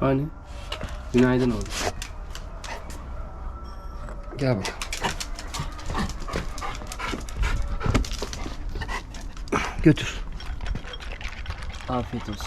Hani? Günaydın oğlum. Gel bakalım. Götür. Afiyet olsun.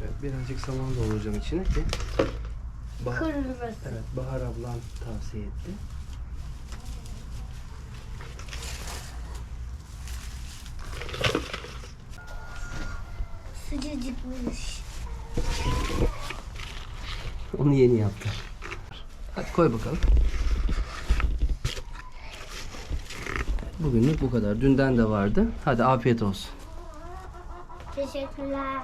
Evet, birazcık saman dolduracağım içine ki Bah- Kırmızı. Evet, Bahar ablam tavsiye etti. Sıcacıkmış. Onu yeni yaptı. Hadi koy bakalım. Bugünlük bu kadar. Dünden de vardı. Hadi afiyet olsun. Teşekkürler.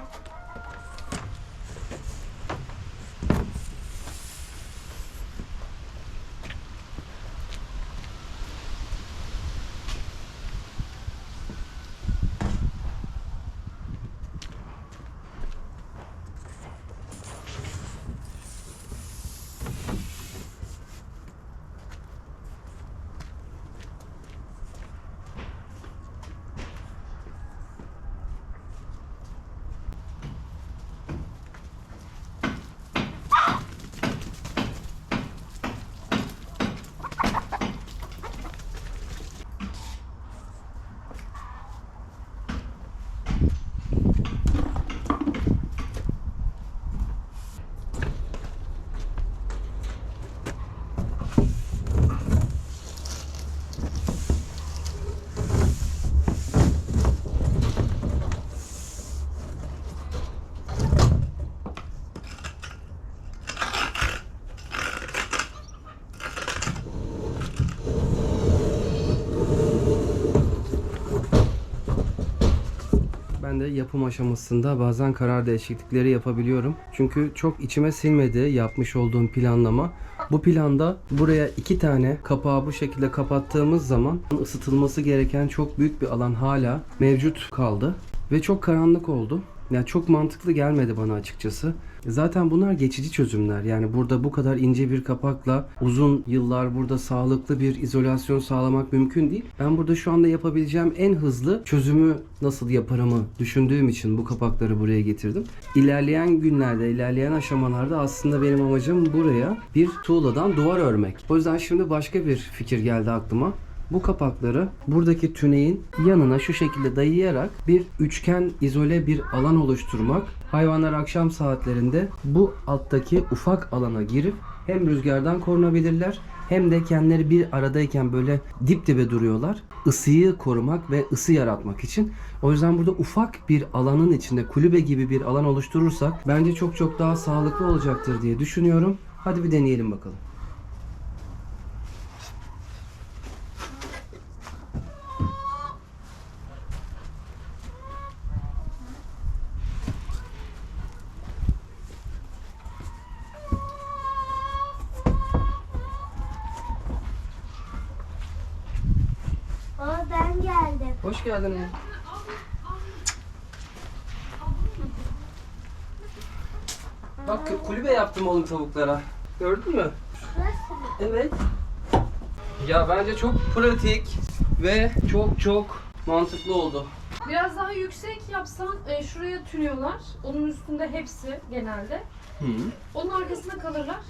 Ben de yapım aşamasında bazen karar değişiklikleri yapabiliyorum. Çünkü çok içime sinmedi yapmış olduğum planlama. Bu planda buraya iki tane kapağı bu şekilde kapattığımız zaman ısıtılması gereken çok büyük bir alan hala mevcut kaldı. Ve çok karanlık oldu. Yani çok mantıklı gelmedi bana açıkçası. Zaten bunlar geçici çözümler. Yani burada bu kadar ince bir kapakla uzun yıllar burada sağlıklı bir izolasyon sağlamak mümkün değil. Ben burada şu anda yapabileceğim en hızlı çözümü nasıl yaparımı düşündüğüm için bu kapakları buraya getirdim. İlerleyen günlerde, ilerleyen aşamalarda aslında benim amacım buraya bir tuğladan duvar örmek. O yüzden şimdi başka bir fikir geldi aklıma. Bu kapakları buradaki tüneyin yanına şu şekilde dayayarak bir üçgen izole bir alan oluşturmak. Hayvanlar akşam saatlerinde bu alttaki ufak alana girip hem rüzgardan korunabilirler hem de kendileri bir aradayken böyle dip dibe duruyorlar. Isıyı korumak ve ısı yaratmak için. O yüzden burada ufak bir alanın içinde kulübe gibi bir alan oluşturursak bence çok çok daha sağlıklı olacaktır diye düşünüyorum. Hadi bir deneyelim bakalım. Hoş geldin. ya. Bak kulübe yaptım oğlum tavuklara. Gördün mü? Evet. Ya bence çok pratik ve çok çok mantıklı oldu. Biraz daha yüksek yapsan e, şuraya tünüyorlar. Onun üstünde hepsi genelde. Hı. Onun arkasında kalırlar.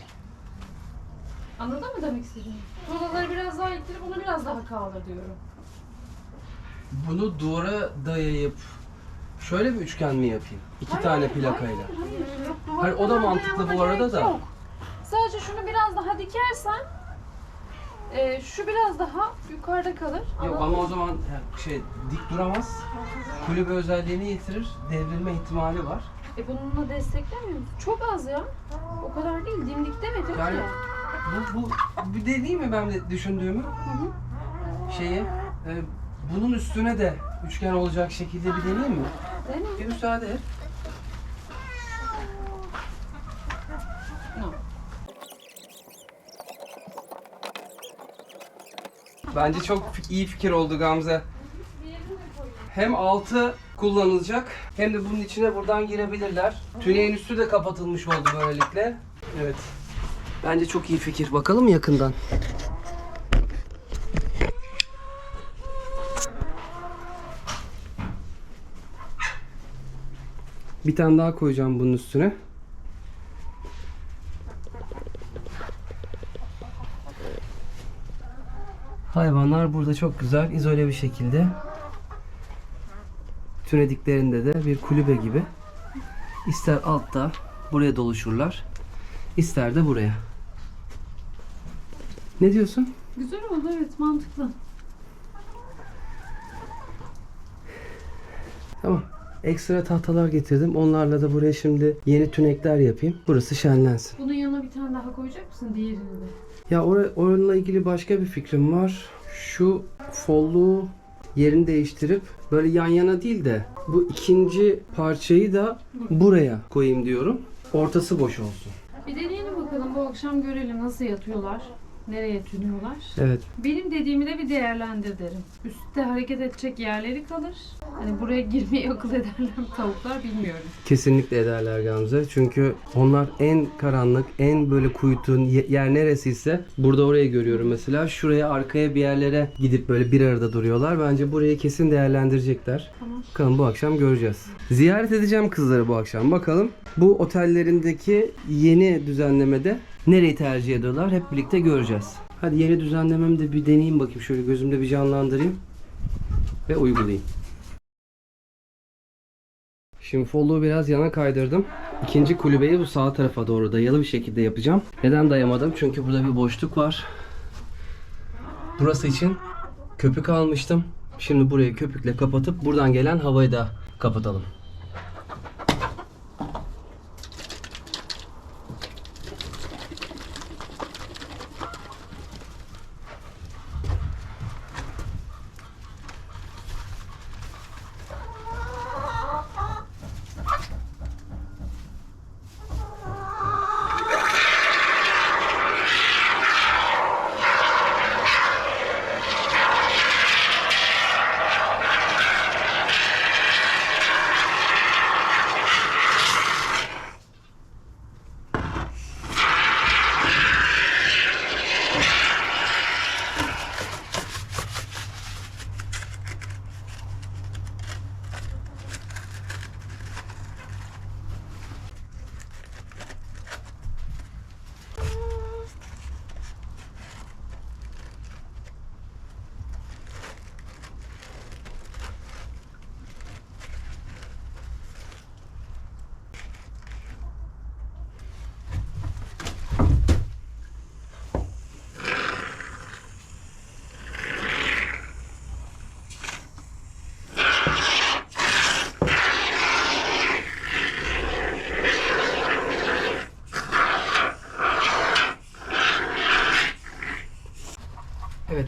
Anladın mı demek istediğimi? Tuğlaları biraz daha ittirip onu biraz daha kaldır diyorum. Bunu duvara dayayıp şöyle bir üçgen mi yapayım? İki Hayır, tane plakayla. Hayır, hayır. Yok, Hayır, o da mantıklı bu arada da. Yok. Sadece şunu biraz daha dikersen e, şu biraz daha yukarıda kalır. Yok ama o zaman şey dik duramaz. Kulübe özelliğini yitirir. Devrilme ihtimali var. E bununla desteklemiyor musun? Çok az ya. O kadar değil. Dimdik demedim Yani ki. bu, bu, bu dediğim mi ben de düşündüğümü? Hı hı. Şeyi e, bunun üstüne de üçgen olacak şekilde bir deneyeyim mi? Mi? Bir müsaade et. Bence çok iyi fikir oldu Gamze. Hem altı kullanılacak hem de bunun içine buradan girebilirler. Tüneyin üstü de kapatılmış oldu böylelikle. Evet. Bence çok iyi fikir. Bakalım yakından? Bir tane daha koyacağım bunun üstüne. Hayvanlar burada çok güzel izole bir şekilde tünediklerinde de bir kulübe gibi ister altta buraya doluşurlar ister de buraya. Ne diyorsun? Güzel oldu evet mantıklı. Tamam. Ekstra tahtalar getirdim. Onlarla da buraya şimdi yeni tünekler yapayım. Burası şenlensin. Bunun yanına bir tane daha koyacak mısın diğerini de? Ya or- onunla ilgili başka bir fikrim var. Şu folluğu yerini değiştirip böyle yan yana değil de bu ikinci parçayı da buraya koyayım diyorum. Ortası boş olsun. Bir deneyelim bakalım bu akşam görelim nasıl yatıyorlar. Nereye tünüyorlar. Evet. Benim dediğimi de bir değerlendir derim. Üstte hareket edecek yerleri kalır. Hani buraya girmeyi akıl ederler mi tavuklar bilmiyorum. Kesinlikle ederler Gamze. Çünkü onlar en karanlık, en böyle kuytun ye- yer neresiyse burada orayı görüyorum mesela. Şuraya arkaya bir yerlere gidip böyle bir arada duruyorlar. Bence burayı kesin değerlendirecekler. Tamam. Bakalım bu akşam göreceğiz. Ziyaret edeceğim kızları bu akşam. Bakalım bu otellerindeki yeni düzenlemede nereyi tercih ediyorlar hep birlikte göreceğiz. Hadi yeni düzenlememi de bir deneyeyim bakayım. Şöyle gözümde bir canlandırayım ve uygulayayım. Şimdi follow biraz yana kaydırdım. İkinci kulübeyi bu sağ tarafa doğru dayalı bir şekilde yapacağım. Neden dayamadım? Çünkü burada bir boşluk var. Burası için köpük almıştım. Şimdi burayı köpükle kapatıp buradan gelen havayı da kapatalım.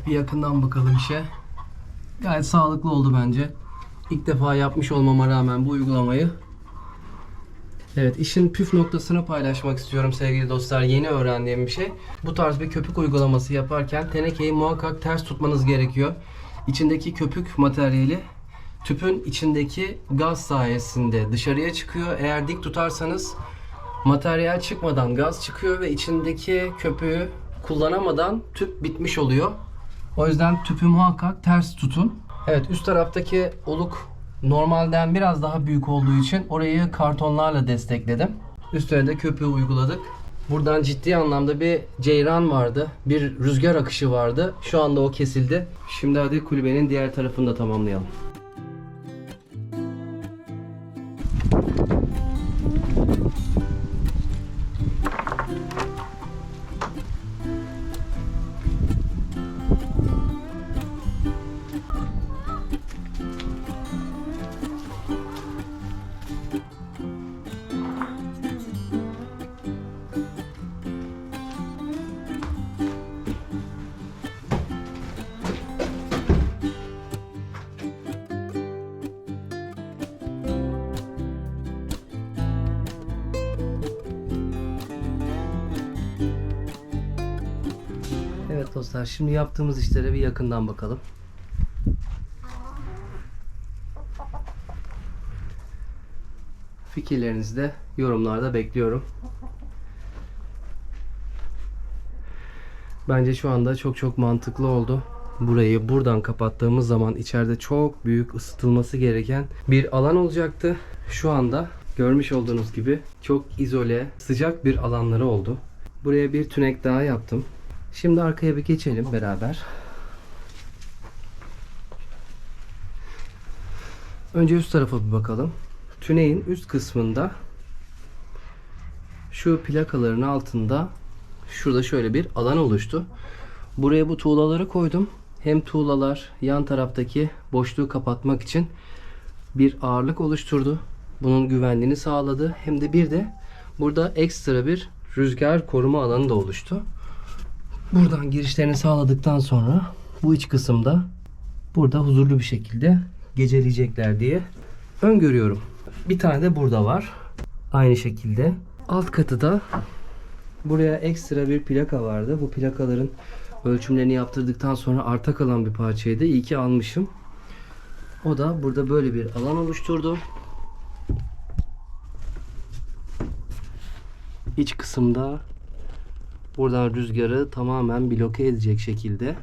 Bir yakından bakalım işe. Gayet sağlıklı oldu bence. İlk defa yapmış olmama rağmen bu uygulamayı. Evet işin püf noktasını paylaşmak istiyorum sevgili dostlar. Yeni öğrendiğim bir şey. Bu tarz bir köpük uygulaması yaparken tenekeyi muhakkak ters tutmanız gerekiyor. İçindeki köpük materyali tüpün içindeki gaz sayesinde dışarıya çıkıyor. Eğer dik tutarsanız materyal çıkmadan gaz çıkıyor ve içindeki köpüğü kullanamadan tüp bitmiş oluyor. O yüzden tüpü muhakkak ters tutun. Evet üst taraftaki oluk normalden biraz daha büyük olduğu için orayı kartonlarla destekledim. Üstüne de köpüğü uyguladık. Buradan ciddi anlamda bir ceyran vardı. Bir rüzgar akışı vardı. Şu anda o kesildi. Şimdi hadi kulübenin diğer tarafını da tamamlayalım. Dostlar şimdi yaptığımız işlere bir yakından bakalım. Fikirlerinizi de yorumlarda bekliyorum. Bence şu anda çok çok mantıklı oldu. Burayı buradan kapattığımız zaman içeride çok büyük ısıtılması gereken bir alan olacaktı. Şu anda görmüş olduğunuz gibi çok izole, sıcak bir alanları oldu. Buraya bir tünek daha yaptım. Şimdi arkaya bir geçelim beraber. Önce üst tarafa bir bakalım. Tüneyin üst kısmında şu plakaların altında şurada şöyle bir alan oluştu. Buraya bu tuğlaları koydum. Hem tuğlalar yan taraftaki boşluğu kapatmak için bir ağırlık oluşturdu. Bunun güvenliğini sağladı. Hem de bir de burada ekstra bir rüzgar koruma alanı da oluştu. Buradan girişlerini sağladıktan sonra bu iç kısımda burada huzurlu bir şekilde geceleyecekler diye öngörüyorum. Bir tane de burada var. Aynı şekilde. Alt katı da buraya ekstra bir plaka vardı. Bu plakaların ölçümlerini yaptırdıktan sonra arta kalan bir parçaydı. İyi ki almışım. O da burada böyle bir alan oluşturdu. İç kısımda buradan rüzgarı tamamen bloke edecek şekilde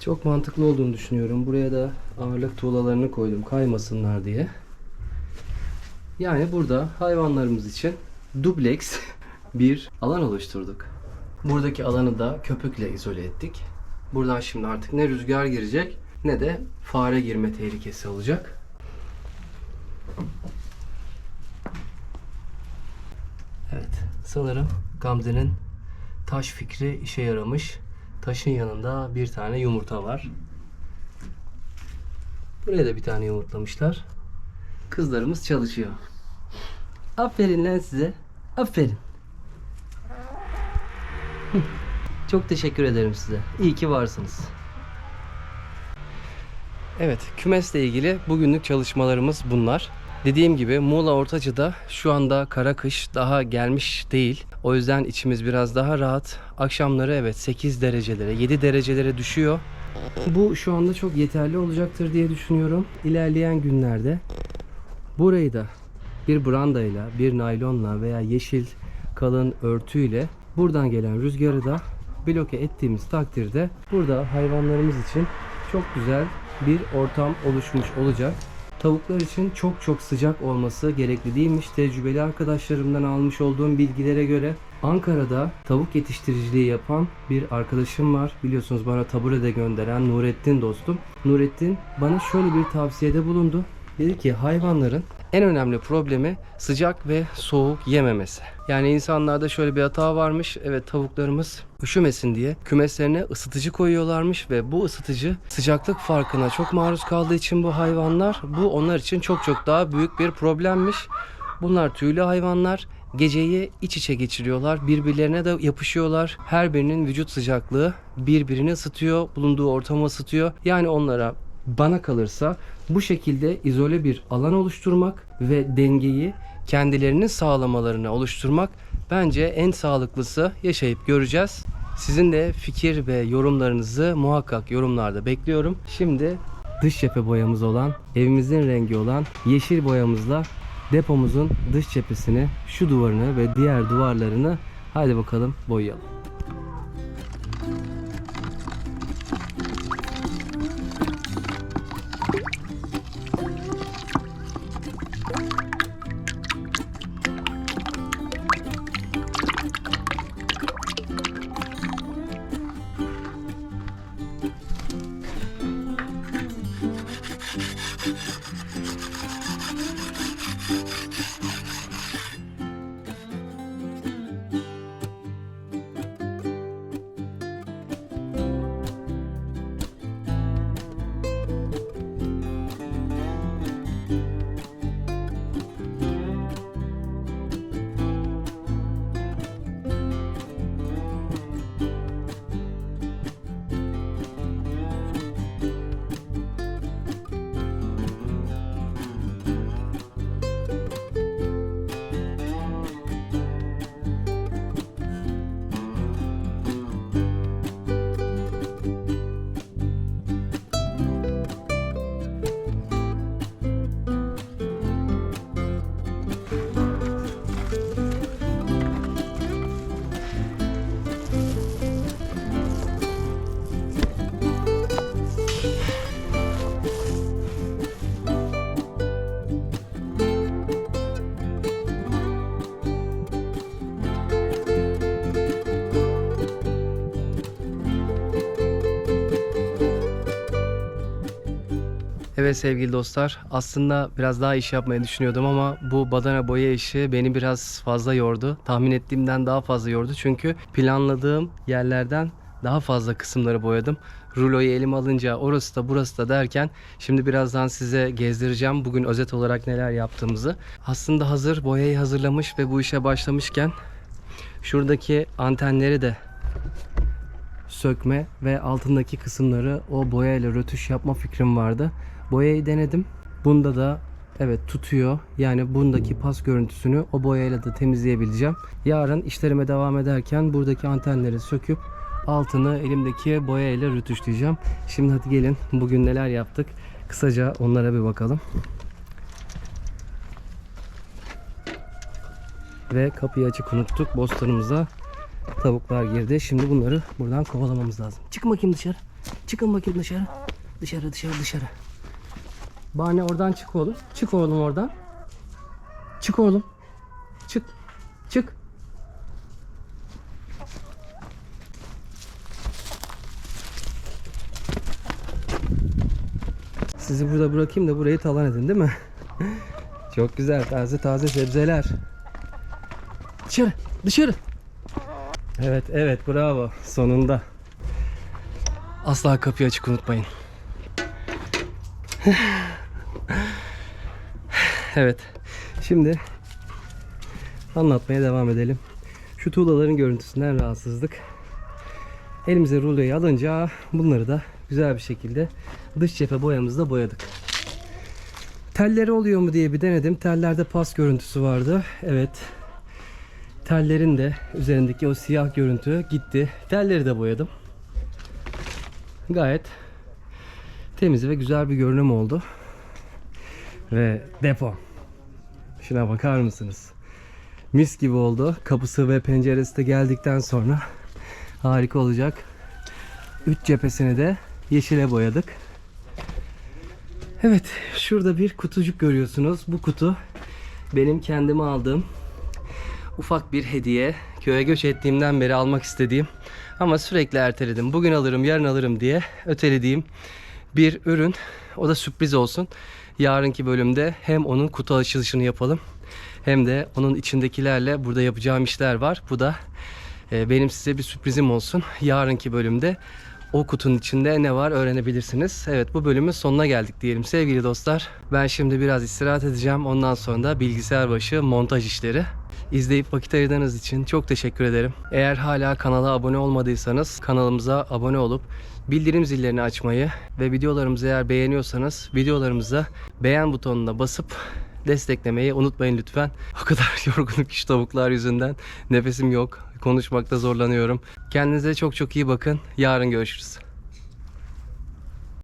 Çok mantıklı olduğunu düşünüyorum. Buraya da ağırlık tuğlalarını koydum kaymasınlar diye. Yani burada hayvanlarımız için dubleks bir alan oluşturduk. Buradaki alanı da köpükle izole ettik. Buradan şimdi artık ne rüzgar girecek ne de fare girme tehlikesi olacak. Evet, sanırım Gamze'nin taş fikri işe yaramış. Taşın yanında bir tane yumurta var. Buraya da bir tane yumurtlamışlar. Kızlarımız çalışıyor. Aferin lan size. Aferin. Çok teşekkür ederim size. İyi ki varsınız. Evet, kümesle ilgili bugünlük çalışmalarımız bunlar. Dediğim gibi Muğla Ortacı'da şu anda kara kış daha gelmiş değil. O yüzden içimiz biraz daha rahat. Akşamları evet 8 derecelere, 7 derecelere düşüyor. Bu şu anda çok yeterli olacaktır diye düşünüyorum. İlerleyen günlerde burayı da bir brandayla, bir naylonla veya yeşil kalın örtüyle buradan gelen rüzgarı da bloke ettiğimiz takdirde burada hayvanlarımız için çok güzel bir ortam oluşmuş olacak. Tavuklar için çok çok sıcak olması gerekli değilmiş. Tecrübeli arkadaşlarımdan almış olduğum bilgilere göre Ankara'da tavuk yetiştiriciliği yapan bir arkadaşım var. Biliyorsunuz bana tabure de gönderen Nurettin dostum. Nurettin bana şöyle bir tavsiyede bulundu. Dedi ki hayvanların en önemli problemi sıcak ve soğuk yememesi. Yani insanlarda şöyle bir hata varmış. Evet tavuklarımız üşümesin diye kümeslerine ısıtıcı koyuyorlarmış ve bu ısıtıcı sıcaklık farkına çok maruz kaldığı için bu hayvanlar bu onlar için çok çok daha büyük bir problemmiş. Bunlar tüylü hayvanlar. Geceyi iç içe geçiriyorlar. Birbirlerine de yapışıyorlar. Her birinin vücut sıcaklığı birbirini ısıtıyor. Bulunduğu ortamı ısıtıyor. Yani onlara bana kalırsa bu şekilde izole bir alan oluşturmak ve dengeyi kendilerinin sağlamalarını oluşturmak bence en sağlıklısı yaşayıp göreceğiz. Sizin de fikir ve yorumlarınızı muhakkak yorumlarda bekliyorum. Şimdi dış cephe boyamız olan, evimizin rengi olan yeşil boyamızla depomuzun dış cephesini, şu duvarını ve diğer duvarlarını hadi bakalım boyayalım. Evet sevgili dostlar aslında biraz daha iş yapmayı düşünüyordum ama bu badana boya işi beni biraz fazla yordu. Tahmin ettiğimden daha fazla yordu çünkü planladığım yerlerden daha fazla kısımları boyadım. Ruloyu elime alınca orası da burası da derken şimdi birazdan size gezdireceğim bugün özet olarak neler yaptığımızı. Aslında hazır boyayı hazırlamış ve bu işe başlamışken şuradaki antenleri de sökme ve altındaki kısımları o boyayla rötuş yapma fikrim vardı. Boyayı denedim. Bunda da evet tutuyor. Yani bundaki pas görüntüsünü o boyayla da temizleyebileceğim. Yarın işlerime devam ederken buradaki antenleri söküp altını elimdeki boyayla rötuşlayacağım. Şimdi hadi gelin bugün neler yaptık. Kısaca onlara bir bakalım. Ve kapıyı açık unuttuk. Bostanımıza tavuklar girdi. Şimdi bunları buradan kovalamamız lazım. Çıkın bakayım dışarı. Çıkın bakayım dışarı. Dışarı dışarı dışarı. Bahane oradan çık oğlum. Çık oğlum oradan. Çık oğlum. Çık. Çık. Sizi burada bırakayım da burayı talan edin değil mi? Çok güzel taze taze sebzeler. Dışarı dışarı. Evet evet bravo sonunda. Asla kapıyı açık unutmayın. evet şimdi anlatmaya devam edelim. Şu tuğlaların görüntüsünden rahatsızlık. Elimize ruloyu alınca bunları da güzel bir şekilde dış cephe boyamızla boyadık. Telleri oluyor mu diye bir denedim. Tellerde pas görüntüsü vardı. Evet. Tellerin de üzerindeki o siyah görüntü gitti. Telleri de boyadım. Gayet temiz ve güzel bir görünüm oldu. Ve depo. Şuna bakar mısınız? Mis gibi oldu. Kapısı ve penceresi de geldikten sonra harika olacak. Üç cephesini de yeşile boyadık. Evet, şurada bir kutucuk görüyorsunuz. Bu kutu benim kendime aldığım ufak bir hediye. Köye göç ettiğimden beri almak istediğim ama sürekli erteledim. Bugün alırım, yarın alırım diye ötelediğim bir ürün. O da sürpriz olsun. Yarınki bölümde hem onun kutu açılışını yapalım hem de onun içindekilerle burada yapacağım işler var. Bu da e, benim size bir sürprizim olsun. Yarınki bölümde o kutunun içinde ne var öğrenebilirsiniz. Evet bu bölümün sonuna geldik diyelim sevgili dostlar. Ben şimdi biraz istirahat edeceğim. Ondan sonra da bilgisayar başı montaj işleri. İzleyip vakit ayırdığınız için çok teşekkür ederim. Eğer hala kanala abone olmadıysanız kanalımıza abone olup bildirim zillerini açmayı ve videolarımızı eğer beğeniyorsanız videolarımıza beğen butonuna basıp desteklemeyi unutmayın lütfen. O kadar yorgunum ki şu tavuklar yüzünden. Nefesim yok. Konuşmakta zorlanıyorum. Kendinize çok çok iyi bakın. Yarın görüşürüz.